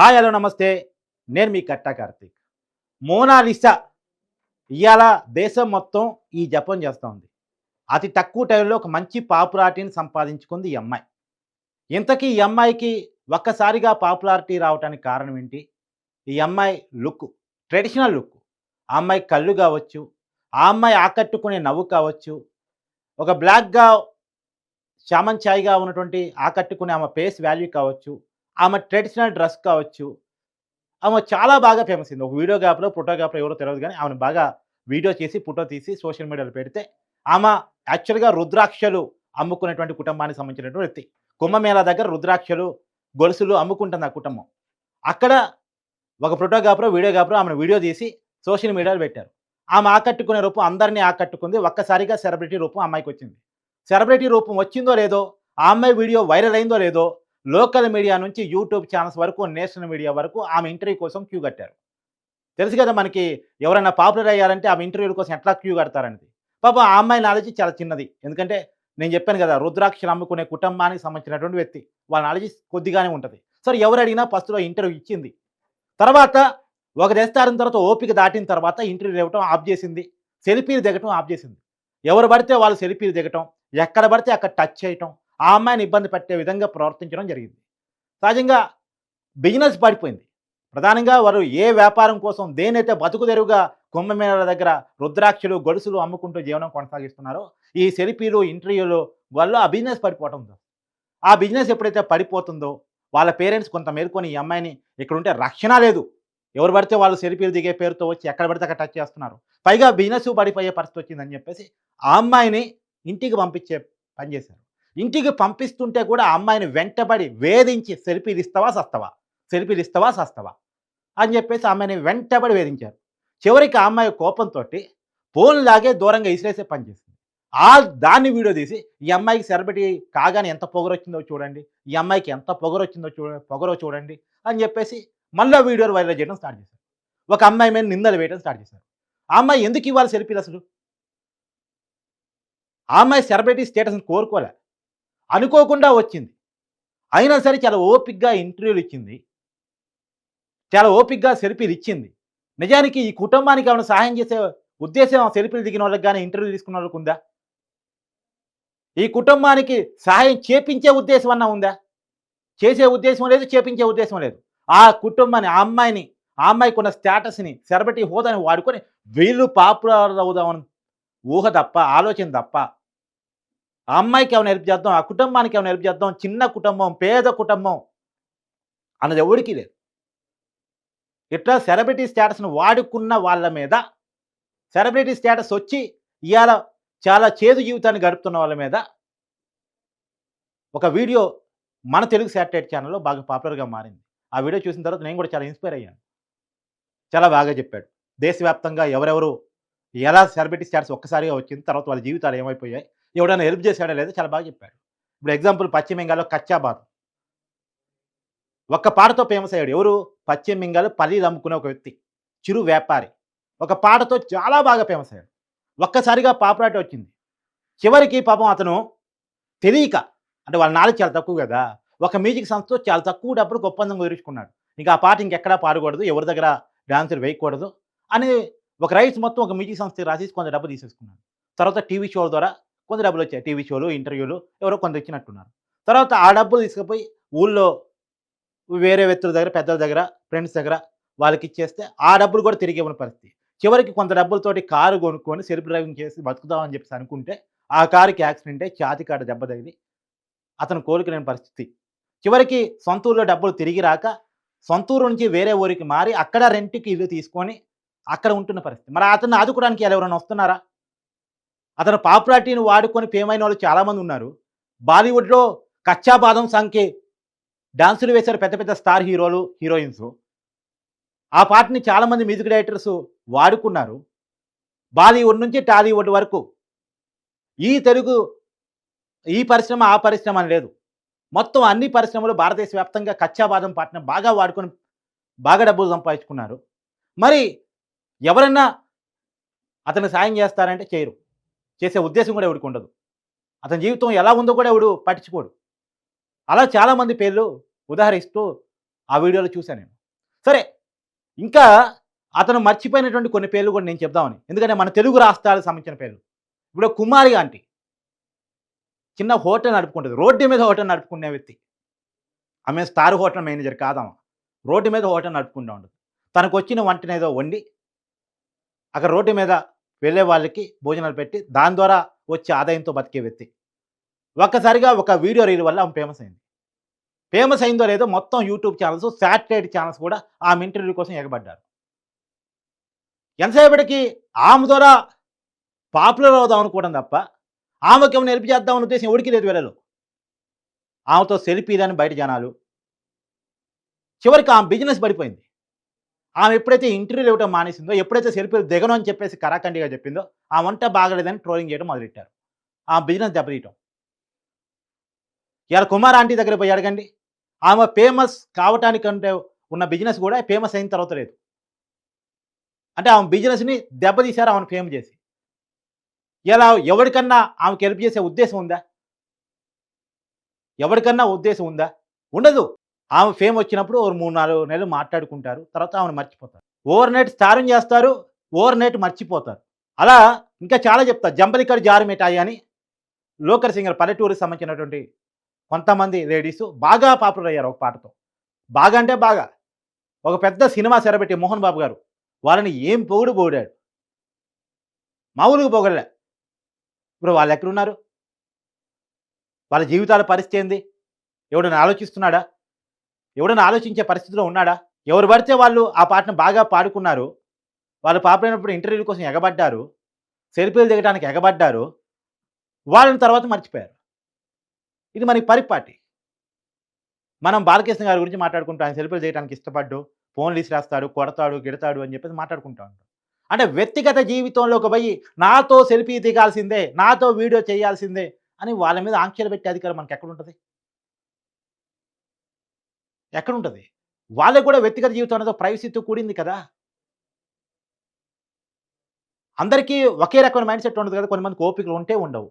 Hi hello నమస్తే. నేను మీ కట్టా Karthik. Mona Lisa ఇవాళ దేశం మొత్తం ఈ జపం చేస్తోంది. అతి తక్కువ టైంలో ఒక మంచి పాపులారిటీని సంపాదించుకుంది ఈ అమ్మాయి. ఇంతకీ ఈ అమ్మాయికి ఒక్కసారిగా పాపులారిటీ రావడానికి కారణం ఏంటి? ఈ అమ్మాయి లుక్ ట్రెడిషనల్ లుక్. ఆ అమ్మాయి కళ్ళు కావచ్చు ఆ అమ్మాయి ఆకట్టుకునే నవ్వు కావచ్చు ఒక బ్లాక్గా చామన్ ఛాయ్గా ఉన్నటువంటి ఆకట్టుకునే ఆమె ఫేస్ వాల్యూ కావచ్చు ఆమె ట్రెడిషనల్ డ్రెస్ కావచ్చు. ఆమె చాలా బాగా ఫేమస్ అయింది. ఒక వీడియోగ్రాఫర్ ఫోటోగ్రాఫర్ ఎవరో తెలియదు కానీ ఆమెను బాగా వీడియో చేసి ఫోటో తీసి సోషల్ మీడియాలో పెడితే ఆమె యాక్చువల్గా రుద్రాక్షలు అమ్ముకునేటువంటి కుటుంబానికి సంబంధించినటువంటి వ్యక్తి. కుంభమేళా దగ్గర రుద్రాక్షలు గొలుసులు అమ్ముకుంటుంది ఆ కుటుంబం. అక్కడ ఒక ఫోటోగ్రాఫర్ వీడియోగ్రాఫర్ ఆమెను వీడియో తీసి సోషల్ మీడియాలో పెట్టారు. ఆమె ఆకట్టుకునే రూపం అందరినీ ఆకట్టుకుంది. ఒక్కసారిగా సెలబ్రిటీ రూపం అమ్మాయికి వచ్చింది. సెలబ్రిటీ రూపం వచ్చిందో లేదో ఆ అమ్మాయి వీడియో వైరల్ అయిందో లేదో లోకల్ మీడియా నుంచి యూట్యూబ్ ఛానల్స్ వరకు నేషనల్ మీడియా వరకు ఆమె ఇంటర్వ్యూ కోసం క్యూ కట్టారు. తెలుసు కదా మనకి ఎవరైనా పాపులర్ అయ్యారంటే ఆమె ఇంటర్వ్యూల కోసం ఎట్లా క్యూ కడతారనేది. పాప ఆ అమ్మాయి నాలెడ్జ్ చాలా చిన్నది. ఎందుకంటే నేను చెప్పాను కదా రుద్రాక్షలు అమ్ముకునే కుటుంబానికి సంబంధించినటువంటి వ్యక్తి. వాళ్ళ నాలెడ్జ్ కొద్దిగానే ఉంటుంది. సరే ఎవరు అడిగినా ఫస్ట్లో ఇంటర్వ్యూ ఇచ్చింది. తర్వాత ఒక దస్తారిన తర్వాత ఓపిక దాటిన తర్వాత ఇంటర్వ్యూ ఇవ్వటం ఆఫ్ చేసింది. సెల్ఫీలు దిగటం ఆఫ్ చేసింది. ఎవరు పడితే వాళ్ళు సెల్ఫీలు దిగటం. ఎక్కడ పడితే అక్కడ టచ్ చేయటం. ఆ అమ్మాయిని ఇబ్బంది పెట్టే విధంగా ప్రవర్తించడం జరిగింది. సహజంగా బిజినెస్ పడిపోయింది. ప్రధానంగా వారు ఏ వ్యాపారం కోసం దేనైతే బతుకు తెరువుగా కుంభమేళ దగ్గర రుద్రాక్షలు గొలుసులు అమ్ముకుంటూ జీవనం కొనసాగిస్తున్నారో ఈ సెల్ఫీలు ఇంటర్వ్యూలు వల్ల ఆ బిజినెస్ పడిపోవటం ఆ బిజినెస్ ఎప్పుడైతే పడిపోతుందో వాళ్ళ పేరెంట్స్ కొంత మేలుకొని ఈ అమ్మాయిని ఇక్కడ ఉంటే రక్షణ లేదు. ఎవరు పడితే వాళ్ళు సెల్ఫీలు దిగే పేరుతో వచ్చి ఎక్కడ పడితే అక్కడ టచ్ చేస్తున్నారు. పైగా బిజినెస్ పడిపోయే పరిస్థితి వచ్చిందని చెప్పేసి ఆ అమ్మాయిని ఇంటికి పంపించే పని చేశారు. ఇంటికి పంపిస్తుంటే కూడా ఆ అమ్మాయిని వెంటబడి వేధించి సెల్ఫీలు సస్తవా? సస్తావా సెల్ఫీలు ఇస్తావా అని చెప్పేసి అమ్మాయిని వెంటబడి వేధించారు. చివరికి ఆ అమ్మాయి కోపంతో ఫోన్ లాగే దూరంగా ఇసిరేసే పనిచేసింది ఆ దాన్ని వీడియో తీసి ఈ అమ్మాయికి సెలబ్రిటీ కాగానే ఎంత పొగరొచ్చిందో చూడండి ఈ అమ్మాయికి ఎంత పొగరొచ్చిందో చూ చూడ పొగరో చూడండి అని చెప్పేసి మళ్ళీ వీడియోలు వైరల్ చేయడం స్టార్ట్ చేశారు. ఒక అమ్మాయి మీద నిందలు వేయడం స్టార్ట్ చేశారు. ఆ అమ్మాయి ఎందుకు ఇవ్వాలి సెల్ఫీలు అసలు? ఆ అమ్మాయి సెలబ్రిటీ స్టేటస్ని కోరుకోలే. అనుకోకుండా వచ్చింది. అయినా సరే చాలా ఓపిక్గా ఇంటర్వ్యూలు ఇచ్చింది. చాలా ఓపిక్గా సెల్ఫీలు ఇచ్చింది. నిజానికి ఈ కుటుంబానికి ఏమైనా సహాయం చేసే ఉద్దేశం సెల్ఫీలు దిగిన వాళ్ళకి కానీ ఇంటర్వ్యూ తీసుకున్న వాళ్ళకి ఉందా? ఈ కుటుంబానికి సహాయం చేపించే ఉద్దేశం అన్నా ఉందా? చేసే ఉద్దేశం లేదు చేపించే ఉద్దేశం లేదు. ఆ కుటుంబాన్ని ఆ అమ్మాయిని ఆ అమ్మాయికి ఉన్న స్టేటస్ని సెరబెట్టి హోదాని వాడుకొని వీళ్ళు పాపులర్ అవుదామని ఊహ తప్ప ఆలోచన తప్ప ఆ అమ్మాయికి ఏమైనా హెల్ప్ చేద్దాం ఆ కుటుంబానికి ఏమైనా హెల్ప్ చేద్దాం చిన్న కుటుంబం పేద కుటుంబం అన్నది ఎవడికి లేదు. ఇట్లా సెలబ్రిటీ స్టేటస్ను వాడుకున్న వాళ్ళ మీద సెలబ్రిటీ స్టేటస్ వచ్చి ఇవాళ చాలా చేదు జీవితాన్ని గడుపుతున్న వాళ్ళ మీద ఒక వీడియో మన తెలుగు శాటిలైట్ ఛానల్లో బాగా పాపులర్గా మారింది. ఆ వీడియో చూసిన తర్వాత నేను కూడా చాలా ఇన్స్పైర్ అయ్యాను. చాలా బాగా చెప్పాడు. దేశవ్యాప్తంగా ఎవరెవరు ఎలా సెలబ్రిటీ స్టేటస్ ఒక్కసారిగా వచ్చింది తర్వాత వాళ్ళ జీవితాలు ఏమైపోయాయి ఎవడైనా హెల్ప్ చేశాడా లేదా చాలా బాగా చెప్పాడు. ఇప్పుడు ఎగ్జాంపుల్ పశ్చిమ బెంగాల్లో కచ్చా బాదం ఒక్క పాటతో ఫేమస్ అయ్యాడు. ఎవరు? పశ్చిమ బెంగాల్ పల్లీలు అమ్ముకునే ఒక వ్యక్తి. చిరు వ్యాపారి. ఒక పాటతో చాలా బాగా ఫేమస్ అయ్యాడు. ఒక్కసారిగా పాపులారిటీ వచ్చింది. చివరికి పాపం అతను తెలియక అంటే వాళ్ళ నాలెడ్జ్ చాలా తక్కువ కదా ఒక మ్యూజిక్ సంస్థతో చాలా తక్కువ డబ్బులు ఒప్పందం కుదుర్చుకున్నాడు ఇంకా ఆ పాట ఇంకెక్కడా పాడకూడదు ఎవరి దగ్గర డాన్సులు వేయకూడదు అని ఒక రైట్స్ మొత్తం ఒక మ్యూజిక్ సంస్థకి రాసేసి కొంత డబ్బు తీసేసుకున్నాడు. తర్వాత టీవీ షోల ద్వారా కొంత డబ్బులు వచ్చాయి. టీవీ షోలు ఇంటర్వ్యూలు ఎవరో కొంత ఇచ్చినట్టున్నారు తర్వాత ఆ డబ్బులు తీసుకుపోయి ఊళ్ళో వేరే వ్యక్తుల దగ్గర పెద్దల దగ్గర ఫ్రెండ్స్ దగ్గర వాళ్ళకి ఇచ్చేస్తే ఆ డబ్బులు కూడా తిరిగి ఇవ్వని పరిస్థితి. చివరికి కొంత డబ్బులతోటి కారు కొనుక్కొని సెల్ఫ్ డ్రైవింగ్ చేసి బతుకుదామని చెప్పేసి అనుకుంటే ఆ కారుకి యాక్సిడెంట్ అయ్యి ఛాతి కాడ దెబ్బ తగిలి అతను కోలుకోలేని పరిస్థితి. చివరికి సొంత ఊరిలో డబ్బులు తిరిగి రాక సొంత ఊరు నుంచి వేరే ఊరికి మారి అక్కడ రెంట్కి ఇల్లు తీసుకొని అక్కడ ఉంటున్న పరిస్థితి. మరి అతను ఆదుకోవడానికి ఎలా ఎవరైనా వస్తున్నారా? అతను పాపులారిటీని వాడుకొని ఫేమైన వాళ్ళు చాలామంది ఉన్నారు. బాలీవుడ్లో కచ్చాబాదం సంఖ్య డాన్సులు వేశారు పెద్ద పెద్ద స్టార్ హీరోలు హీరోయిన్స్. ఆ పాటని చాలామంది మ్యూజిక్ డైరెక్టర్స్ వాడుకున్నారు. బాలీవుడ్ నుంచి టాలీవుడ్ వరకు ఈ తెలుగు ఈ పరిశ్రమ ఆ పరిశ్రమ అని లేదు. మొత్తం అన్ని పరిశ్రమలు భారతదేశ వ్యాప్తంగా కచ్చాబాదం పాటను బాగా వాడుకొని బాగా డబ్బులు సంపాదించుకున్నారు. మరి ఎవరన్నా అతను సాయం చేస్తారంటే చేయరు. చేసే ఉద్దేశం కూడా ఎవరికి ఉండదు. అతని జీవితం ఎలా ఉందో కూడా ఎవడు పట్టించుకోడు. అలా చాలామంది పేర్లు ఉదాహరిస్తూ ఆ వీడియోలో చూశాను నేను. సరే ఇంకా అతను మర్చిపోయినటువంటి కొన్ని పేర్లు కూడా నేను చెప్దామని. ఎందుకంటే మన తెలుగు రాష్ట్రాలకు సంబంధించిన పేర్లు. ఇప్పుడు కుమారి ఆంటీ. చిన్న హోటల్ నడుపుకుంటుంది. రోడ్డు మీద హోటల్ నడుపుకునే వ్యక్తి. ఆమె స్టార్ హోటల్ మేనేజర్ కాదమ్మా. రోడ్డు మీద హోటల్ నడుపుకుంటూ ఉండదు తనకు వచ్చిన వంటనేదో వండి అక్కడ రోడ్డు మీద వెళ్ళే వాళ్ళకి భోజనాలు పెట్టి దాని ద్వారా వచ్చే ఆదాయంతో బతికే వ్యక్తి. ఒక్కసారిగా ఒక వీడియో రీల్ వల్ల ఆమె ఫేమస్ అయింది. ఫేమస్ అయిందో లేదో మొత్తం యూట్యూబ్ ఛానల్స్ శాటిలైట్ ఛానల్స్ కూడా ఆమె ఇంటర్వ్యూ కోసం ఎగబడ్డారు. ఎంతసేపటికి ఆమె ద్వారా పాపులర్ అవుదాం అనుకోవడం తప్ప ఆమెకి ఏమైనా హెల్ప్ చేద్దామని ఉద్దేశం ఎవరికి లేదు వెళ్ళలో. ఆమెతో సెల్ఫీదని బయట జనాలు. చివరికి ఆమె బిజినెస్ పడిపోయింది. ఆమె ఎప్పుడైతే ఇంటర్వ్యూలు ఇవ్వడం మానేసిందో ఎప్పుడైతే సెల్ఫీలు దిగను అని చెప్పేసి కరాఖండిగా చెప్పిందో ఆ వంట బాగలేదని ట్రోలింగ్ చేయడం మొదలెట్టారు. ఆ బిజినెస్ దెబ్బతీయటం. ఇవాళ కుమార్ ఆంటీ దగ్గర పోయి అడగండి. ఆమె ఫేమస్ కావటానికంటే ఉన్న బిజినెస్ కూడా ఫేమస్ అయిన తర్వాత లేదు. అంటే ఆమె బిజినెస్ని దెబ్బతీశారు ఆమెను ఫేమ్ చేసి. ఇలా ఎవరికన్నా ఆమెకి హెల్ప్ చేసే ఉద్దేశం ఉందా? ఎవరికన్నా ఉద్దేశం ఉందా? ఉండదు. ఆమె ఫేమ్ వచ్చినప్పుడు ఒక మూడు నాలుగు నెలలు మాట్లాడుకుంటారు. తర్వాత ఆమెను మర్చిపోతారు. ఓవర్ నైట్ స్థారం చేస్తారు. ఓవర్ నైట్ మర్చిపోతారు. అలా ఇంకా చాలా చెప్తారు. జంపలికడు జారుమిఠాయి అని లోకల్ సింగర్ పల్లెటూరుకి సంబంధించినటువంటి కొంతమంది లేడీస్ బాగా పాపులర్ అయ్యారు ఒక పాటతో. బాగా అంటే బాగా. ఒక పెద్ద సినిమా సెరబెట్టి మోహన్ బాబు గారు వాళ్ళని ఏం పొగుడు పొగిడాడు. మామూలుగా పొగడలే. ఇప్పుడు వాళ్ళు ఎక్కడున్నారు? వాళ్ళ జీవితాల పరిస్థితి ఏంది? ఎవడైనా ఆలోచిస్తున్నాడా? ఎవడైనా ఆలోచించే పరిస్థితిలో ఉన్నాడా? ఎవరు పడితే వాళ్ళు ఆ పాటను బాగా పాడుకున్నారు. వాళ్ళు పాపలేనప్పుడు ఇంటర్వ్యూ కోసం ఎగబడ్డారు. సెల్ఫీలు దిగడానికి ఎగబడ్డారు. వాళ్ళని తర్వాత మర్చిపోయారు. ఇది మనకి పరిపాటి. మనం బాలకృష్ణ గారి గురించి మాట్లాడుకుంటాం ఆయన సెల్ఫీలు చేయడానికి ఇష్టపడ్డు ఫోన్లు ఇసిరేస్తాడు కొడతాడు గిడతాడు అని చెప్పేసి మాట్లాడుకుంటా ఉంటాం. అంటే వ్యక్తిగత జీవితంలోకి పోయి నాతో సెల్ఫీ దిగాల్సిందే నాతో వీడియో చేయాల్సిందే అని వాళ్ళ మీద ఆంక్షలు పెట్టే అధికారం మనకి ఎక్కడ ఉంటుంది? ఎక్కడ ఉంటుంది వాళ్ళకి కూడా వ్యక్తిగత జీవితం అనేది ప్రైవసీతో కూడింది కదా? అందరికీ ఒకే రకమైన మైండ్ సెట్ ఉండదు కదా? కొంతమందికి ఓపికలు ఉంటే ఉండవు.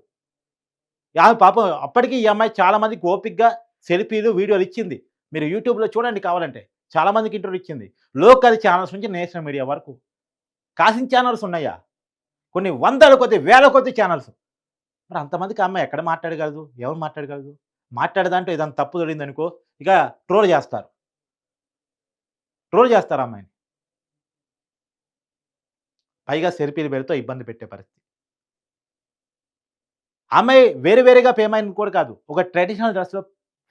పాపం అప్పటికి ఈ అమ్మాయి చాలామందికి ఓపికగా సెల్ఫీలు వీడియోలు ఇచ్చింది. మీరు యూట్యూబ్లో చూడండి కావాలంటే. చాలామందికి ఇంటర్వ్యూ ఇచ్చింది. లోకల్ ఛానల్స్ నుంచి నేషనల్ మీడియా వరకు. కాసిన ఛానల్స్ ఉన్నాయా? కొన్ని వందల కొద్ది వేల కొద్ది ఛానల్స్ మరి అంతమందికి అమ్మాయి ఎక్కడ మాట్లాడగలదు? ఎవరు మాట్లాడగలదు? మాట్లాడదంటే ఏదైనా తప్పు జరిగింది అనుకో ఇక ట్రోల్ చేస్తారు. ట్రోల్ చేస్తారు అమ్మాయిని. పైగా సెల్ఫీలు పేరుతో ఇబ్బంది పెట్టే పరిస్థితి. అమ్మాయి వేరు వేరుగా ఫేమ్ అయింది కూడా కాదు ఒక ట్రెడిషనల్ డ్రెస్లో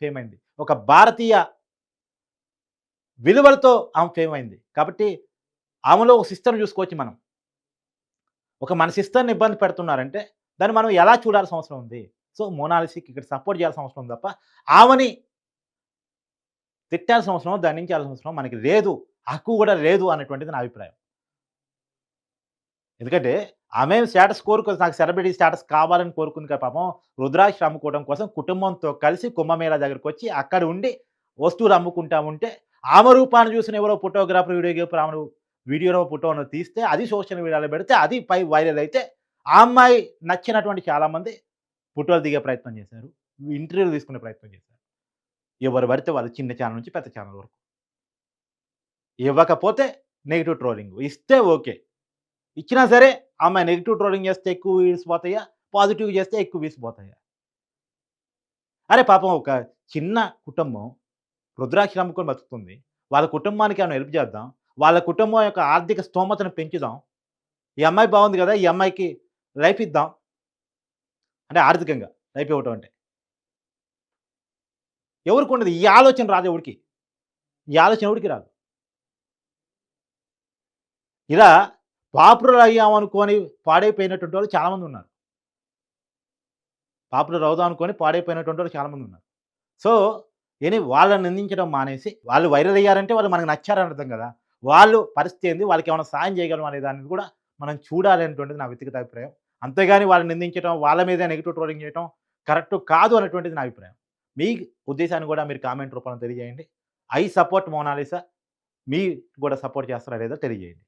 ఫేమ్ అయింది. ఒక భారతీయ విలువలతో ఆమె ఫేమ్ అయింది. కాబట్టి ఆమెలో ఒక సిస్టర్ని చూసుకోవచ్చు మనం. ఒక మన సిస్టర్ని ఇబ్బంది పెడుతున్నారంటే దాన్ని మనం ఎలా చూడాల్సిన అవసరం ఉంది? సో మోనాలిసికి ఇక్కడ సపోర్ట్ చేయాల్సిన అవసరం ఉంది తప్ప ఆమెని తిట్టాల్సిన అవసరం దండించాల్సిన అవసరం మనకి లేదు. హక్కు కూడా లేదు అనేటువంటిది నా అభిప్రాయం. ఎందుకంటే ఆమె స్టేటస్ కోరుకు నాకు సెలబ్రిటీ స్టేటస్ కావాలని కోరుకుంది కదా పాపం రుద్రాక్ష అమ్ముకోవడం కోసం కుటుంబంతో కలిసి కుంభమేళా దగ్గరికి వచ్చి అక్కడ ఉండి వస్తువులు అమ్ముకుంటా ఉంటే ఆమె రూపాన్ని చూసిన ఎవరో ఫోటోగ్రాఫర్ వీడియోగ్రాఫర్ ఆమె వీడియోలో ఫోటోను తీస్తే అది సోషల్ మీడియాలో పెడితే అది పై వైరల్ అయితే ఆ అమ్మాయి నచ్చినటువంటి చాలామంది ఫోటోలు దిగే ప్రయత్నం చేశారు. ఇంటర్వ్యూలు తీసుకునే ప్రయత్నం చేశారు. ఎవరు పడితే వాళ్ళు చిన్న ఛానల్ నుంచి పెద్ద ఛానల్ వరకు. ఇవ్వకపోతే నెగిటివ్ ట్రోలింగ్. ఇస్తే ఓకే. ఇచ్చినా సరే అమ్మాయి నెగిటివ్ ట్రోలింగ్ చేస్తే ఎక్కువ వ్యూస్ పోతాయా? పాజిటివ్ చేస్తే ఎక్కువ వ్యూస్ పోతాయా? అరే పాపం ఒక చిన్న కుటుంబం రుద్రాక్ష అమ్ముకొని బతుకుతుంది. వాళ్ళ కుటుంబానికి ఏమైనా హెల్ప్ చేద్దాం? వాళ్ళ కుటుంబం యొక్క ఆర్థిక స్తోమతను పెంచుదాం. ఈ అమ్మాయి బాగుంది కదా? ఈ అమ్మాయికి లైఫ్ ఇద్దాం. అంటే ఆర్థికంగా అయిపోవటం అంటే. ఎవరికి ఉండదు ఈ ఆలోచన రాదు ఎవరికి ఈ ఆలోచన ఎవరికి రాదు? ఇలా పాపులర్ అయ్యామనుకొని పాడైపోయినటువంటి వాళ్ళు చాలామంది ఉన్నారు. పాపులర్ అవుదాం అనుకొని పాడైపోయినటువంటి వాళ్ళు చాలామంది ఉన్నారు. సో ఏని వాళ్ళని నిందించడం మానేసి వాళ్ళు వైరల్ అయ్యారంటే వాళ్ళు మనకు నచ్చారని అర్థం కదా. వాళ్ళు పరిస్థితి ఏంది? వాళ్ళకి ఏమైనా సాయం చేయగలం అనే దాన్ని కూడా మనం చూడాలి అనేటువంటిది నా వ్యక్తిగత అభిప్రాయం. అంతేగాని వాళ్ళని నిందించడం వాళ్ళ మీద నెగిటివ్ ట్రోలింగ్ చేయడం కరెక్ట్ కాదు అనేటువంటిది నా అభిప్రాయం. మీ ఉద్దేశాన్ని కూడా మీరు కామెంట్ రూపంలో తెలియజేయండి. I support Mona Lisa. మీ కూడా సపోర్ట్ చేస్తారా లేదో తెలియజేయండి.